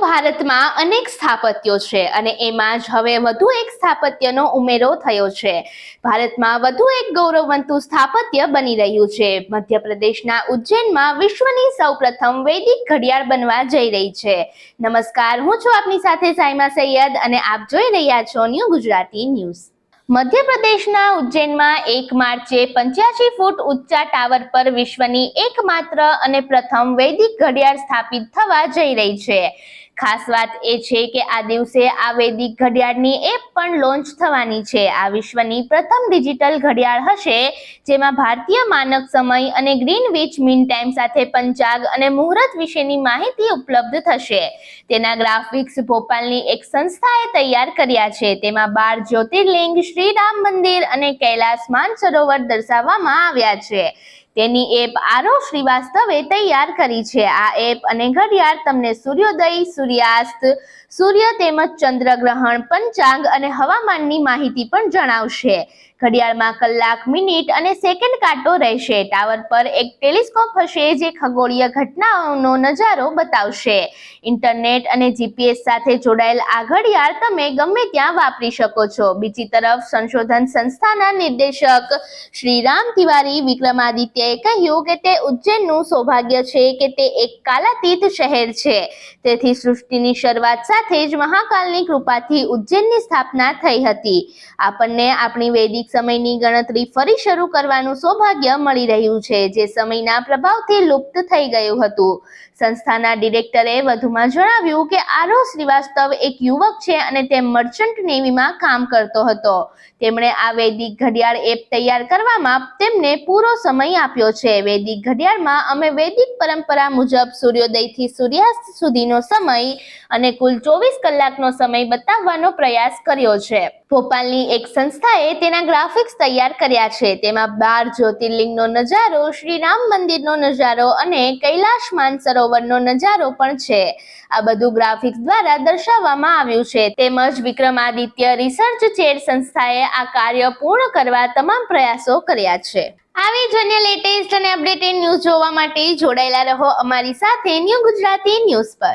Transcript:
ભારતમાં અનેક સ્થાપત્યો છે અને એમાં જ હવે વધુ એક સ્થાપત્યનો ઉમેરો થયો છે. ભારતમાં વધુ એક ગૌરવવંતું સ્થાપત્ય બની રહ્યું છે. મધ્યપ્રદેશના ઉજ્જૈનમાં વિશ્વની સૌપ્રથમ વૈદિક ઘડિયાળ બનવા જઈ રહી છે. નમસ્કાર, હું છું આપની સાથે સાયમા સૈયદ અને આપ જોઈ રહ્યા છો ન્યૂ ગુજરાતી ન્યૂઝ. મધ્યપ્રદેશના ઉજ્જૈનમાં એક માર્ચે પંચ્યાસી ફૂટ ઊંચા ટાવર પર વિશ્વની એકમાત્ર અને પ્રથમ વૈદિક ઘડિયાળ સ્થાપિત થવા જઈ રહી છે. ખાસ વાત એ છે કે આ દિવસે આ વૈદિક ઘડિયાળની એપ પણ લોન્ચ થવાની છે. આ વિશ્વની પ્રથમ ડિજિટલ ઘડિયાળ હશે, જેમાં ભારતીય માનક સમય અને ગ્રીનવિચ મીન ટાઈમ સાથે પંચાગ અને મુહૂર્ત વિશેની માહિતી ઉપલબ્ધ થશે. તેના ગ્રાફિક્સ ભોપાલની એક સંસ્થાએ તૈયાર કર્યા છે. તેમાં બાર જ્યોતિર્લિંગ, શ્રીરામ મંદિર અને કૈલાસ માનસરોવર દર્શાવવામાં આવ્યા છે. તેની એપ આરો શ્રીવાસ્તવે તૈયાર કરી છે. આ એપ અને ઘડિયાળ તમને સૂર્યોદય, સૂર્યાસ્ત, સૂર્ય તેમજ ચંદ્રગ્રહણ, પંચાંગ અને હવામાનની માહિતી પણ જણાવશે. ઘડિયાળમાં કલાક, મિનિટ અને સેકન્ડ કાંટો રહેશે. ટાવર પર એક ટેલિસ્કોપ હશે જે ખગોળીય ઘટનાઓનો નજારો બતાવશે. ઇન્ટરનેટ અને જીપીએસ સાથે જોડાયેલ આ ઘડિયાળ તમે ગમે ત્યાં વાપરી શકો છો. બીજી તરફ સંશોધન સંસ્થાના નિર્દેશક શ્રી રામ તિવારી વિક્રમાદિત્યએ કહ્યું કે તે ઉજ્જૈનનું સૌભાગ્ય છે કે તે એક કાલાતીત શહેર છે. તેથી સૃષ્ટિની શરૂઆત સાથે જ મહાકાલની કૃપાથી ઉજ્જૈનની સ્થાપના થઈ હતી. આપણને આપણી વૈદિક સમયની ગણતરી ફરી શરૂ કરવાનું સૌભાગ્ય મળી રહ્યું છે, જે સમયના પ્રભાવથી લુપ્ત થઈ ગયું હતું. સંસ્થાના ડિરેક્ટરે વધુમાં જણાવ્યું કે આરો શ્રીવાસ્તવ એક યુવક છે અને તે મર્ચન્ટ નેવીમાં કામ કરતો હતો. તેમણે આ વૈદિક ઘડિયાળ એપ તૈયાર કરવામાં તેમને પૂરો સમય આપ્યો છે. વૈદિક ઘડિયાળમાં અમે વૈદિક પરંપરા મુજબ સૂર્યોદયથી સૂર્યાસ્ત સુધીનો સમય અને કુલ ચોવીસ કલાકનો સમય બતાવવાનો પ્રયાસ કર્યો છે. ભોપાલની એક સંસ્થાએ તેના ગ્રાફિક્સ તૈયાર કર્યા છે. તેમાં બાર જ્યોતિર્લિંગનો નજારો શ્રી રામ મંદિરનો નજારો અને કૈલાશ માનસરોવરનો નજારો પણ છે. આ બધું ગ્રાફિક્સ દ્વારા દર્શાવવામાં આવ્યું છે. તેમજ વિક્રમાદિત્ય રિસર્ચ ચેર સંસ્થાએ આ કાર્ય પૂર્ણ કરવા તમામ પ્રયાસો કર્યા છે. આવી જ અન્ય લેટેસ્ટ અને અપડેટેડ ન્યૂઝ જોવા માટે જોડાયેલા રહો અમારી સાથે ન્યૂ ગુજરાતી ન્યૂઝ પર.